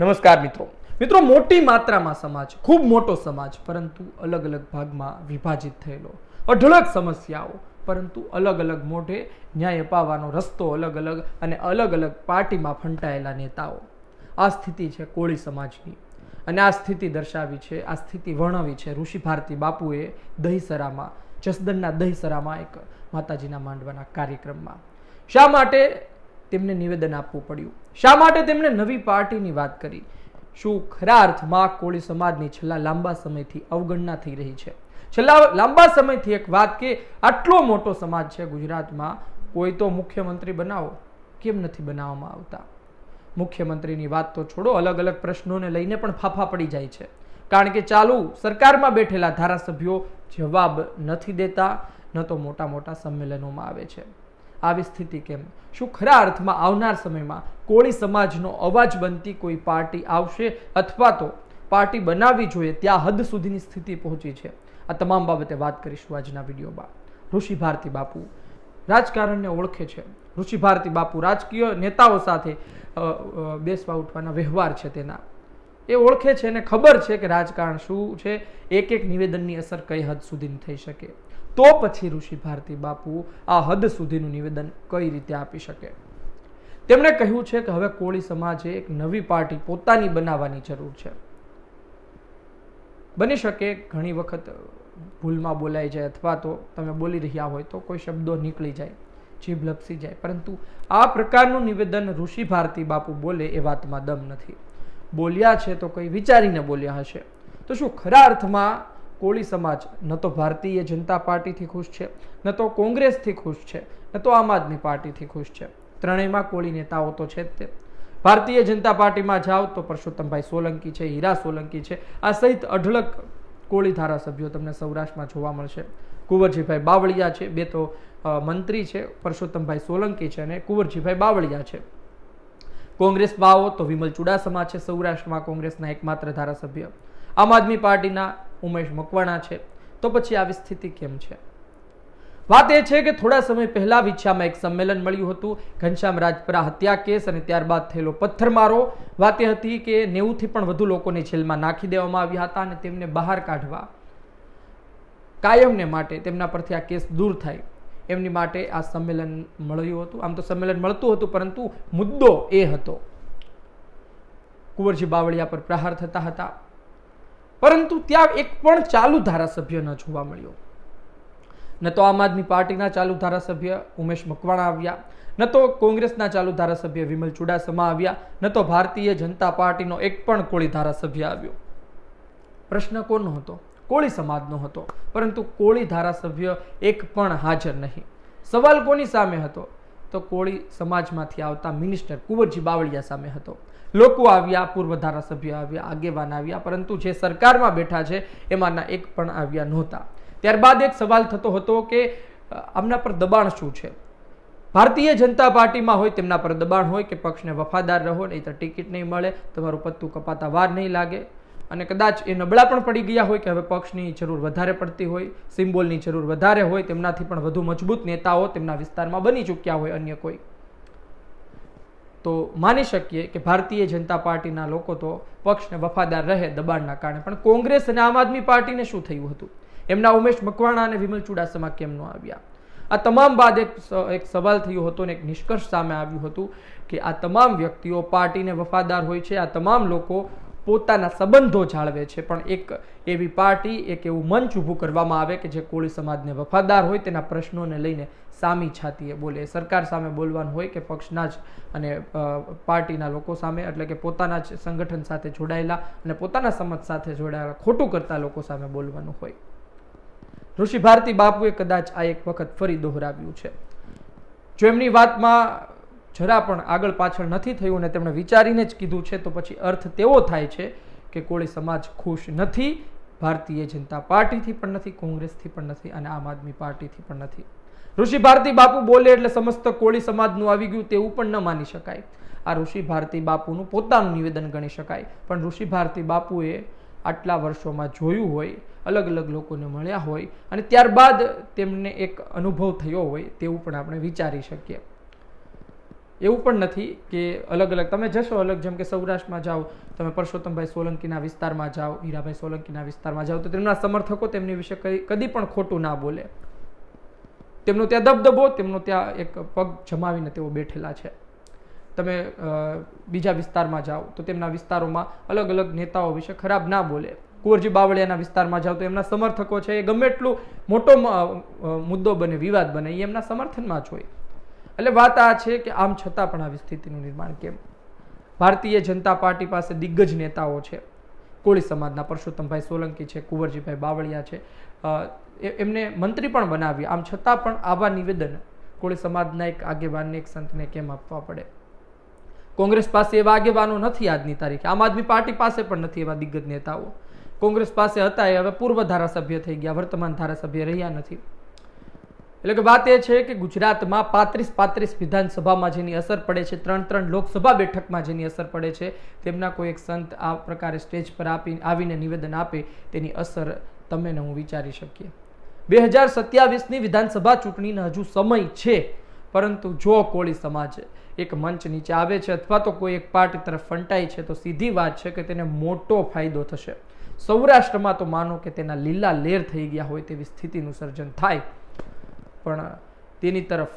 નમસ્કાર મિત્રો. મિત્રો, મોટી માત્રામાં સમાજ, ખૂબ મોટો સમાજ, પરંતુ અલગ અલગ ભાગમાં વિભાજિત થયેલો. અઢળક સમસ્યાઓ, પરંતુ અલગ અલગ મોઢે ન્યાય અપાવવાનો રસ્તો અલગ અલગ અને અલગ અલગ પાર્ટીમાં ફંટાયેલા નેતાઓ. આ સ્થિતિ છે કોળી સમાજની. અને આ સ્થિતિ દર્શાવી છે, આ સ્થિતિ વર્ણવી છે ઋષિ ભારતી બાપુએ દહીસરામાં જસદનના દહીસરામાં એક માતાજીના માંડવાના કાર્યક્રમમાં. શા માટે તેમને નિવેદન આપવું પડ્યું. શા માટે તેમણે નવી પાર્ટીની વાત કરી? શું ખરા અર્થમાં કોળી સમાજની છેલ્લા લાંબા સમયથી અવગણના થઈ રહી છે? છેલ્લા લાંબા સમયથી એક વાત કે આટલો મોટો સમાજ છે ગુજરાતમાં, કોઈ તો મુખ્યમંત્રી બનાવો. કેમ નથી બનાવવામાં આવતા? મુખ્યમંત્રીની વાત તો છોડો, અલગ અલગ પ્રશ્નોને લઈને પણ ફાફા પડી જાય છે. કારણ કે ચાલુ સરકારમાં બેઠેલા ધારાસભ્યો જવાબ નથી દેતા, ન તો મોટા મોટા સંમેલનોમાં આવે છે. આવી સ્થિતિ કેમ? શું ખરા અર્થમાં આવનાર સમયમાં કોળી સમાજનો અવાજ બનતી કોઈ પાર્ટી આવશે? અથવા તો પાર્ટી બનાવવી જોઈએ ત્યાં હદ સુધીની સ્થિતિ પહોંચી છે. આ તમામ બાબતે વાત કરીશું આજના વિડીયોમાં. ઋષિ ભારતી બાપુ રાજકારણને ઓળખે છે. ઋષિ ભારતી બાપુ રાજકીય નેતાઓ સાથે બેસવા ઉઠવાના વ્યવહાર છે તેના. એ ઓળખે છે અને ખબર છે કે રાજકારણ શું છે, એક એક નિવેદનની અસર કઈ હદ સુધીની થઈ શકે. તો પછી ઋષિ ભારતી બાપુ આ હદ સુધીનું નિવેદન કઈ રીતે આપી શકે? તેમણે કહ્યું છે કે હવે કોળી સમાજે એક નવી પાર્ટી પોતાની બનાવવાની જરૂર છે. બની શકે ઘણી વખત ભૂલમાં બોલાઈ જાય અથવા તો તમે બોલી રહ્યા હોય તો કોઈ શબ્દો નીકળી જાય, જીભ લપસી જાય. પરંતુ આ પ્રકારનું નિવેદન ઋષિ ભારતી બાપુ બોલે એ વાતમાં દમ નથી. બોલ્યા છે તો કંઈ વિચારીને બોલ્યા હશે. તો શું ખરા અર્થમાં કોળી સમાજ ન તો ભારતીય જનતા પાર્ટીથી ખુશ છે, ન તો કોંગ્રેસથી ખુશ છે, ન તો આમ આદમી પાર્ટીથી ખુશ છે. ત્રણેયમાં કોળી નેતાઓ તો છે જ તે. ભારતીય જનતા પાર્ટીમાં જાઓ તો પરસોત્તમભાઈ સોલંકી છે, હીરા સોલંકી છે, આ સહિત અઢળક કોળી ધારાસભ્યો તમને સૌરાષ્ટ્રમાં જોવા મળશે. કુંવરજીભાઈ બાવળિયા છે, બે તો મંત્રી છે, પરસોત્તમભાઈ સોલંકી છે અને કુંવરજીભાઈ બાવળિયા છે. કોંગ્રેસમાં આવો તો વિમલ ચુડાસમા છે. સૌરાષ્ટ્રમાં કોંગ્રેસના એકમાત્ર ધારાસભ્ય. આમ આદમી પાર્ટીના ઉમેશ મકવાણા છે. તો પછી આવી સ્થિતિ કેમ છે? વાત એ છે કે થોડા સમય પહેલા વિછામાં એક સંમેલન મળ્યું હતું. ઘનશ્યામ રાજપરા હત્યા કેસ અને ત્યારબાદ થયેલો પથ્થરમારો. વાત એ હતી કે નેવુંથી પણ વધુ લોકોને જેલમાં નાખી દેવામાં આવ્યા હતા અને તેમને બહાર કાઢવા કાયમને માટે તેમના પરથી આ કેસ દૂર થાય. એમની માટે આ સંમેલન મળ્યું હતું. આમ તો સંમેલન મળતું હતું, પરંતુ મુદ્દો એ હતો. કુંવરજી બાવળિયા પર પ્રહાર થતા હતા. પરંતુ ત્યાં એક પણ ચાલુ ધારાસભ્ય ન જોવા મળ્યો. ન તો આમ આદમી પાર્ટીના ચાલુ ધારાસભ્ય ઉમેશ મકવાણા આવ્યા. ન તો કોંગ્રેસના ચાલુ ધારાસભ્ય વિમલ ચુડાસમા આવ્યા. ન તો ભારતીય જનતા પાર્ટીનો એક પણ કોળી ધારાસભ્ય આવ્યો. પ્રશ્ન કોનો હતો? કોળી સમાજનો હતો. પરંતુ કોળી ધારાસભ્ય એક પણ હાજર નહીં. સવાલ કોની સામે હતો? તો કોળી સમાજમાંથી આવતા મિનિસ્ટર કુંવરજી બાવળિયા સામે હતો. લોકો આવ્યા, પૂર્વ ધારાસભ્ય આવ્યા, આગેવાન આવ્યા, પરંતુ જે સરકારમાં બેઠા છે, એમાંના એક પણ આવ્યા નહોતા. ત્યારબાદ એક સવાલ થતો હતો કે આમના પર દબાણ શું છે? ભારતીય જનતા પાર્ટીમાં હોય તેમના પર દબાણ હોય કે પક્ષને વફાદાર રહો નહીં તો ટિકિટ નહીં મળે, તમારું પત્તું કપાતા વાર નહીં લાગે. અને કદાચ એ નબળા પણ પડી ગયા હોય કે હવે પક્ષની જરૂર વધારે પડતી હોય, સિમ્બોલની જરૂર વધારે હોય, તેમનાથી પણ વધુ મજબૂત નેતાઓ તેમના વિસ્તારમાં બની ચૂક્યા હોય અન્ય કોઈ. તો માની શકીએ કે ભારતીય જનતા પાર્ટીના લોકો તો પક્ષને વફાદાર રહે દબાણના કારણે, પણ કોંગ્રેસ અને આમ આદમી પાર્ટીને શું થયું હતું? એમના ઉમેશ મકવાણા અને વિમલ ચુડાસમા કેમ ન આવ્યા? આ તમામ બાદ એક એક સવાલ થયો હતો અને એક નિષ્કર્ષ સામે આવ્યું હતું કે આ તમામ વ્યક્તિઓ પાર્ટીને વફાદાર હોય છે, આ તમામ લોકો પોતાના સંબંધો જાળવે છે. પણ એક એવી પાર્ટી, એક એવું મંચ ઊભું કરવામાં આવે કે જે કોળી સમાજને વફાદાર હોય તેના પ્રશ્નોને લઈને સામી છાતીએ બોલે. સરકાર સામે બોલવાનું હોય કે પક્ષના જ અને પાર્ટીના લોકો સામે, એટલે કે પોતાના જ સંગઠન સાથે જોડાયેલા અને પોતાના સમજ સાથે જોડાયેલા, ખોટું કરતા લોકો સામે બોલવાનું હોય. ઋષિ ભારતી બાપુએ કદાચ આ એક વખત ફરી દોહરાવ્યું છે. જો એમની વાતમાં જરા પણ આગળ પાછળ નથી થયું અને તેમણે વિચારીને જ કીધું છે, તો પછી અર્થ તેવો થાય છે કે કોળી સમાજ ખુશ નથી, ભારતીય જનતા પાર્ટીથી પણ નથી, કોંગ્રેસથી પણ નથી અને આમ આદમી પાર્ટીથી પણ નથી. ઋષિ ભારતી બાપુ બોલે એટલે સમસ્ત કોળી સમાજનું આવી ગયું તેવું પણ ન માની શકાય. આ ઋષિ ભારતી બાપુનું પોતાનું નિવેદન ગણી શકાય. પણ ઋષિ ભારતી બાપુએ આટલા વર્ષોમાં જોયું હોય, અલગ અલગ લોકોને મળ્યા હોય અને ત્યારબાદ તેમને એક અનુભવ થયો હોય તેવું પણ આપણે વિચારી શકીએ. એવું પણ નથી કે અલગ અલગ. તમે જશો અલગ, જેમ કે સૌરાષ્ટ્રમાં જાઓ, તમે પરસોત્તમભાઈ સોલંકીના વિસ્તારમાં જાઓ, હીરાભાઈ સોલંકીના વિસ્તારમાં જાઓ, તો તેમના સમર્થકો તેમની વિશે કદી પણ ખોટું ના બોલે. તેમનો ત્યાં દબદબો, તેમનો ત્યાં એક પગ જમાવીને તેઓ બેઠેલા છે. તમે બીજા વિસ્તારમાં જાઓ, તો તેમના વિસ્તારોમાં અલગ અલગ નેતાઓ વિશે ખરાબ ના બોલે. કુંવરજી બાવળિયાના વિસ્તારમાં જાઓ, તો એમના સમર્થકો છે. એ ગમે એટલું મોટો મુદ્દો બને, વિવાદ બને, એ એમના સમર્થનમાં જ હોય. એટલે વાત આ છે કે આમ છતાં પણ આવી સ્થિતિનું નિર્માણ કેમ? ભારતીય જનતા પાર્ટી પાસે દિગ્ગજ નેતાઓ છે. કોળી સમાજના પરસોત્તમભાઈ સોલંકી છે, કુંવરજીભાઈ બાવળિયા છે. એમને મંત્રી પણ બનાવ્યા આમ છતાં પણ આવા નિવેદન કોળી સમાજના એક આગેવાનને, એક સંતને કેમ આપવા પડે? કોંગ્રેસ પાસે એવા આગેવાનો નથી આજની તારીખે. આમ આદમી પાર્ટી પાસે પણ નથી એવા દિગ્ગજ નેતાઓ. કોંગ્રેસ પાસે હતા એ હવે પૂર્વ ધારાસભ્ય થઈ ગયા, વર્તમાન ધારાસભ્ય રહ્યા નથી. એટલે કે વાત એ છે કે ગુજરાતમાં પાંત્રીસ પાંત્રીસ વિધાનસભામાં જેની અસર પડે છે, ત્રણ ત્રણ લોકસભા બેઠકમાં જેની અસર પડે છે, તેમના કોઈ એક સંત આ પ્રકારે સ્ટેજ પર આપી, આવીને નિવેદન આપે, તેની અસર તમે ને હું વિચારી શકીએ. બે હજાર સત્યાવીસની વિધાનસભા ચૂંટણીને હજુ સમય છે, પરંતુ જો કોળી સમાજ એક મંચ નીચે આવે છે અથવા તો કોઈ એક પાર્ટી તરફ ફંટાય છે, તો સીધી વાત છે કે તેને મોટો ફાયદો થશે. સૌરાષ્ટ્રમાં તો માનો કે તેના લીલા લેર થઈ ગયા હોય તેવી સ્થિતિનું સર્જન થાય. પણ તેની તરફ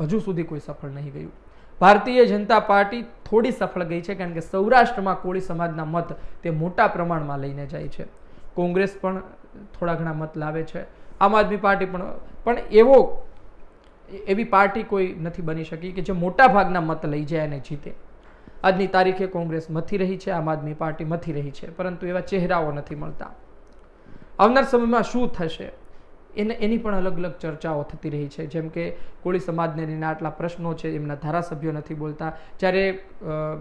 હજુ સુધી કોઈ સફળ નહીં ગયું. ભારતીય જનતા પાર્ટી થોડી સફળ ગઈ છે કારણ કે સૌરાષ્ટ્રમાં કોળી સમાજના મત તે મોટા પ્રમાણમાં લઈને જાય છે. કોંગ્રેસ પણ થોડા ઘણા મત લાવે છે. આમ આદમી પાર્ટી પણ પણ એવો એવી પાર્ટી કોઈ નથી બની શકી કે જે મોટા ભાગના મત લઈ જાય અને જીતે. આજની તારીખે કોંગ્રેસ મથી રહી છે, આમ આદમી પાર્ટી મથી રહી છે, પરંતુ એવા ચહેરાઓ નથી મળતા. આવનાર સમયમાં શું થશે? એને એની પણ અલગ અલગ ચર્ચાઓ થતી રહી છે. જેમ કે કોળી સમાજને એના આટલા પ્રશ્નો છે, એમના ધારાસભ્યો નથી બોલતા. જ્યારે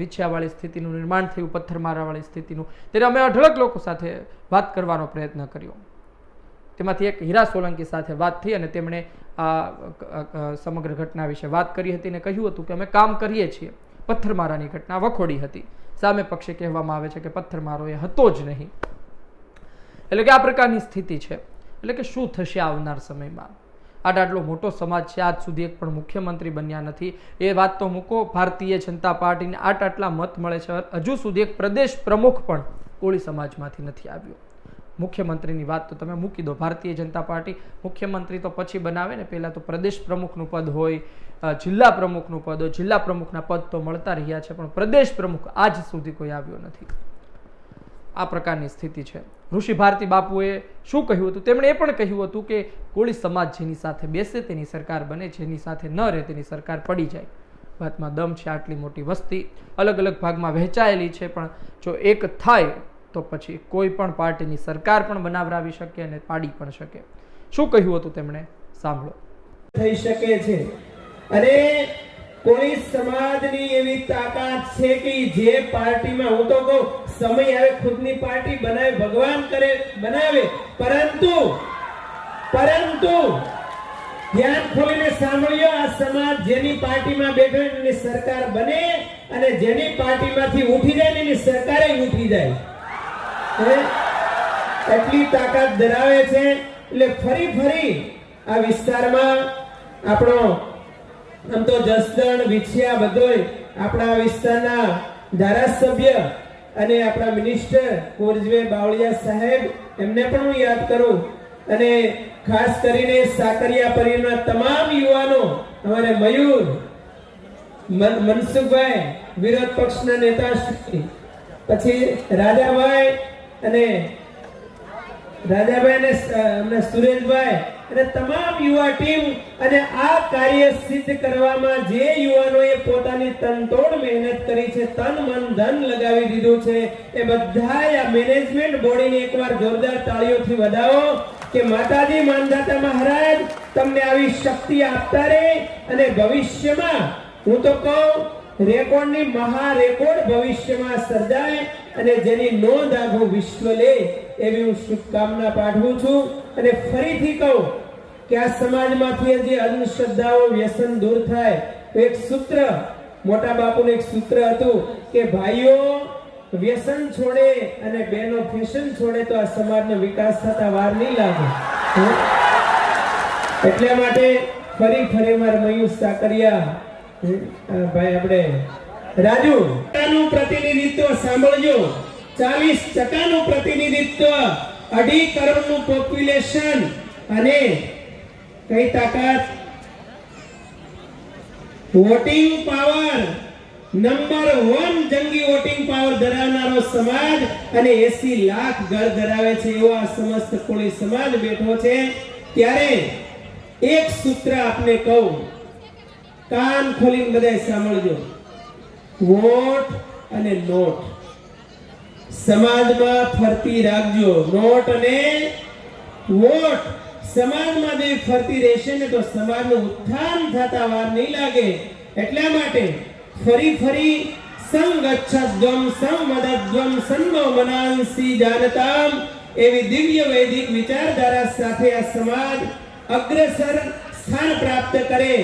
વિછ્યાવાળી સ્થિતિનું નિર્માણ થયું, પથ્થરમારાવાળી સ્થિતિનું, ત્યારે અમે અઢળક લોકો સાથે વાત કરવાનો પ્રયત્ન કર્યો. તેમાંથી એક હીરા સોલંકી સાથે વાત થઈ અને તેમણે આ સમગ્ર ઘટના વિશે વાત કરી હતી અને કહ્યું હતું કે અમે કામ કરીએ છીએ. પથ્થરમારાની ઘટના વખોડી હતી. સામે પક્ષે કહેવામાં આવે છે કે પથ્થરમારો એ હતો જ નહીં. એટલે કે આ પ્રકારની સ્થિતિ છે. એટલે કે શું થશે આવનાર સમયમાં? આટ આટલો મોટો સમાજ છે, આજ સુધી એક પણ મુખ્યમંત્રી બન્યા નથી. એ વાત તો મૂકો, ભારતીય જનતા પાર્ટીને આટ આટલા મત મળે છે. હજુ સુધી એક પ્રદેશ પ્રમુખ પણ કોળી સમાજમાંથી નથી આવ્યો. મુખ્યમંત્રીની વાત તો તમે મૂકી દો. ભારતીય જનતા પાર્ટી મુખ્યમંત્રી તો પછી બનાવે ને, પહેલાં તો પ્રદેશ પ્રમુખનું પદ હોય જિલ્લા પ્રમુખનું પદ હોય. જિલ્લા પ્રમુખના પદ તો મળતા રહ્યા છે, પણ પ્રદેશ પ્રમુખ આજ સુધી કોઈ આવ્યો નથી. આ પ્રકારની સ્થિતિ છે. ઋષિ ભારતી બાપુએ શું કહ્યું હતું? તેમણે એ પણ કહ્યું હતું કે કોળી સમાજ જેની સાથે બેસે તેની સરકાર બને, જેની સાથે ન રહે તેની સરકાર પડી જાય. વાતમાં દમ છે આટલી મોટી વસ્તી, અલગ અલગ ભાગમાં વહેંચાયેલી છે, પણ જો એક થાય તો પછી કોઈ પણ પાર્ટીની સરકાર પણ બનાવરાવી શકે અને પાડી પણ શકે. શું કહ્યું હતું તેમણે? સાંભળો. થઈ શકે છે. અને કોઈ સમાજની એવી તાકાત છે કે જે પાર્ટીમાં, હું તો કહું, સમય આવે, ખુદની પાર્ટી બનાવે, ભગવાન કરે, બનાવે પરંતુ પરંતુ ધ્યાન ખોલીને સાંભળ્યો, આ સમાજ જેની પાર્ટીમાં બેઠો એની સરકાર બને અને જેની પાર્ટીમાંથી ઉઠી જાય એની સરકારે ઉઠી જાય? એટલી તાકાત ધરાવે છે, એટલે ફરી ફરી આ વિસ્તારમાં આપણો આમ તો જસદણ, વિછિયા બધોય આપણા વિસ્તારના ધારાસભ્ય અને આપણા મિનિસ્ટર કોરજવે બાવળિયા સાહેબ, એમને પણ હું યાદ કરું. અને ખાસ કરીને સાકરિયા પરિવારના તમામ યુવાનો, અમારે મયુર, મન- મનસુખભાઈ, વિરોધ પક્ષના નેતા પછી રાજાભાઈ અને રાજાભાઈ અને સુરેશભાઈ અને તમામ યુવા ટીમ અને આ કાર્ય સિદ્ધ કરવામાં જે યુવાનોએ પોતાની તનતોડ મહેનત કરી છે, તન મન ધન લગાવી દીધું છે, એ બધા આ મેનેજમેન્ટ બોડીને એકવાર જોરદાર તાળીઓથી વધાવો કે માતાજી માનદાતા મહારાજ, તમને આવી શક્તિ આપતા રહે અને ભવિષ્યમાં, હું તો કહું, રેકોર્ડની મહા રેકોર્ડ ભવિષ્યમાં સર્જાય અને જેની નોંધ આખું વિશ્વ લે. એવી હું શુભકામના પાઠવું છું અને ફરીથી કહું કે આ સમાજમાંથી જે અંધશ્રદ્ધાઓ, વ્યસન દૂર થાય એક સૂત્ર, મોટા બાપુનું એક સૂત્ર હતું કે ભાઈઓ, વ્યસન છોડે અને બેનો ફેશન છોડે તો આ સમાજનો વિકાસ થતા વાર નહીં લાગે. એટલા માટે ફરી ફરી માર મયુર સાકરિયા ભાઈ આપણે રાજુ. ટકાનું પ્રતિનિધિત્વ સાંભળજો. ચાલીસ ટકાનું પ્રતિનિધિત્વ અઢી કરોડનું પોપ્યુલેશન અને કઈ તાકાત? Voting power. નંબર વન જંગી વોટિંગ પાવર ધરાવનારો સમાજ અને એસી લાખ ઘર ધરાવે છે એવો આ સમસ્ત કોળી સમાજ બેઠો છે. ત્યારે એક સૂત્ર આપને કહું. કાન ખોલીને બધાય સાંભળજો. વોટ અને નોટ. સમાજમાં ફરતી રાખજો. નોટ અને વોટ. સમાજમાં જે ફરતી રહેશે ને તો સમાજનું ઉત્થાન થતા વાર નહીં લાગે. એટલા માટે ફરી ફરી સંગચ્છદ્વમ સંવદદ્વમ સન્નો મનાંસી જાનતામ એવી દિવ્ય વૈદિક વિચારધારા સાથે આ સમાજ અગ્રસર સ્થાન પ્રાપ્ત કરે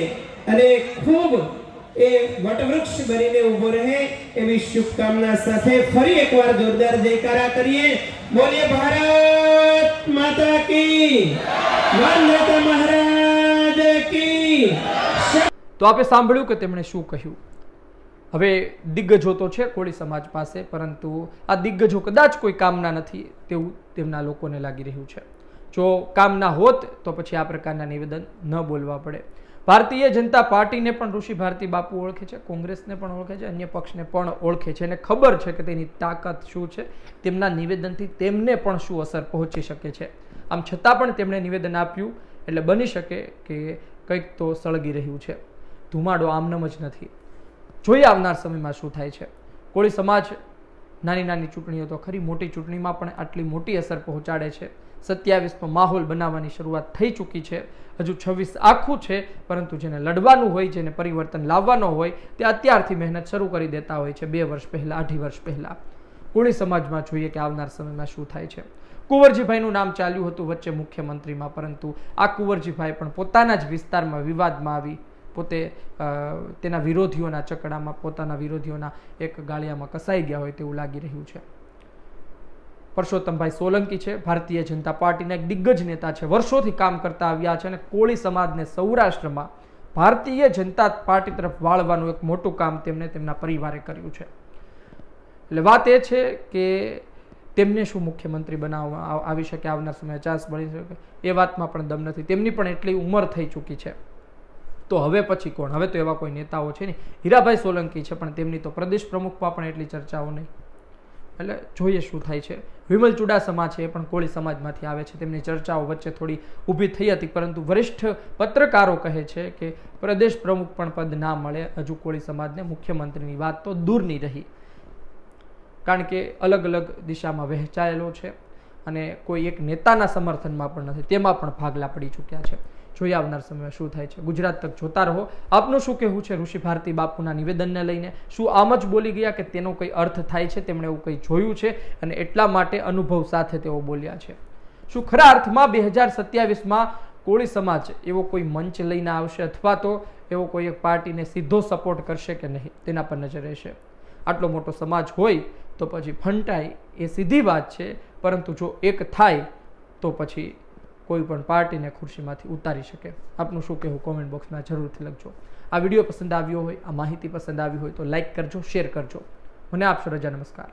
અને ખૂબ એ વટવૃક્ષ બનીને ઊભો રહે એવી શુભકામના સાથે ફરી એકવાર જોરદાર જયકારા કરીએ. બોલીએ ભારત માતા કી વંદતા મહારાજ કી. તો આપે સાંભળ્યું કે તેમણે શું કહ્યું? હવે દિગ્ગજો તો છે કોળી સમાજ પાસે પરંતુ આ દિગ્ગજો કદાચ કોઈ કામના નથી તેવું તેમના લોકોને લાગી રહ્યું છે. જો કામના હોત તો પછી આ પ્રકારના નિવેદન ન બોલવા પડે. ભારતીય જનતા પાર્ટીને પણ ઋષિ ભારતી બાપુ ઓળખે છે, કોંગ્રેસને પણ ઓળખે છે, અન્ય પક્ષને પણ ઓળખે છે. અને ખબર છે કે તેની તાકાત શું છે, તેમના નિવેદનથી તેમને પણ શું અસર પહોંચી શકે છે. આમ છતાં પણ તેમણે નિવેદન આપ્યું એટલે બની શકે કે કંઈક તો સળગી રહ્યું છે. ધુમાડો આમનમ જ નથી. જોઈએ આવનાર સમયમાં શું થાય છે. કોળી સમાજ નાની નાની ચૂંટણીઓ તો ખરી, મોટી ચૂંટણીમાં પણ આટલી મોટી અસર પહોંચાડે છે. સત્યાવીસનો માહોલ બનાવવાની શરૂઆત થઈ ચૂકી છે. હજુ છવ્વીસ આખું છે, પરંતુ જેને લડવાનું હોય, જેને પરિવર્તન લાવવાનો હોય, તે અત્યારથી મહેનત શરૂ કરી દેતા હોય છે, બે વર્ષ પહેલાં, અઢી વર્ષ પહેલાં. કોળી સમાજમાં જોઈએ કે આવનાર સમયમાં શું થાય છે. કુંવરજીભાઈનું નામ ચાલ્યું હતું વચ્ચે મુખ્યમંત્રીમાં, પરંતુ આ કુંવરજીભાઈ પણ પોતાના જ વિસ્તારમાં વિવાદમાં આવી. પોતે તેના વિરોધીઓના ચકડામાં, પોતાના વિરોધીઓના એક ગાળિયામાં કસાઈ ગયા હોય તેવું લાગી રહ્યું છે. પરસોત્તમભાઈ સોલંકી છે, ભારતીય જનતા પાર્ટીના એક દિગ્ગજ નેતા છે. વર્ષોથી કામ કરતા આવ્યા છે અને કોળી સમાજને સૌરાષ્ટ્રમાં ભારતીય જનતા પાર્ટી તરફ વાળવાનું એક મોટું કામ તેમણે તેમના પરિવારે કર્યું છે. એટલે વાત એ છે કે તેમને શું મુખ્યમંત્રી બનાવવા આવ- શકે, આવનાર સમયે ચાન્સ મળી શકે, એ વાતમાં પણ દમ નથી. તેમની પણ એટલી ઉંમર થઈ ચૂકી છે. તો હવે પછી કોણ? હવે તો એવા કોઈ નેતાઓ છે નહીં. હીરાભાઈ સોલંકી છે, પણ તેમની તો પ્રદેશ પ્રમુખમાં પણ એટલી ચર્ચાઓ નહીં. એટલે જોઈએ શું થાય છે. વિમલ ચુડાસમા છે એ પણ કોળી સમાજમાંથી આવે છે. તેમની ચર્ચાઓ વચ્ચે થોડી ઊભી થઈ હતી, પરંતુ વરિષ્ઠ પત્રકારો કહે છે કે પ્રદેશ પ્રમુખ પણ પદ ના મળે. હજુ કોળી સમાજને મુખ્યમંત્રીની વાત તો દૂરની રહી, કારણ કે અલગ અલગ દિશામાં વહેંચાયેલો છે અને કોઈ એક નેતાના સમર્થનમાં પણ નથી. તેમાં પણ ભાગલા પડી ચૂક્યા છે. જોઈએ આવનાર સમયમાં શું થાય છે. ગુજરાત તક જોતા રહો. આપનું શું કહેવું છે ઋષિ ભારતી બાપુના નિવેદનને લઈને? શું આમ જ બોલી ગયા કે તેનો કંઈ અર્થ થાય છે? તેમણે એવું કંઈ જોયું છે? અને એટલા માટે અનુભવ સાથે તેઓ બોલ્યા છે. શું ખરા અર્થમાં બે હજાર સત્યાવીસમાં કોળી સમાજ એવો કોઈ મંચ લઈને આવશે અથવા તો એવો કોઈ એક પાર્ટીને સીધો સપોર્ટ કરશે કે નહીં? તેના પર નજર રહેશે. આટલો મોટો સમાજ હોય તો પછી ફંટાય એ સીધી વાત છે. પરંતુ જો એક થાય તો પછી કોઈ પણ પાર્ટીને ખુરશીમાંથી ઉતારી શકે. આપનું શું કહેવું કોમેન્ટ બોક્સમાં જરૂરથી લખજો. આ વીડિયો પસંદ આવ્યો હોય, આ માહિતી પસંદ આવી હોય તો લાઇક કરજો શેર કરજો. મને આપશો રજા, નમસ્કાર.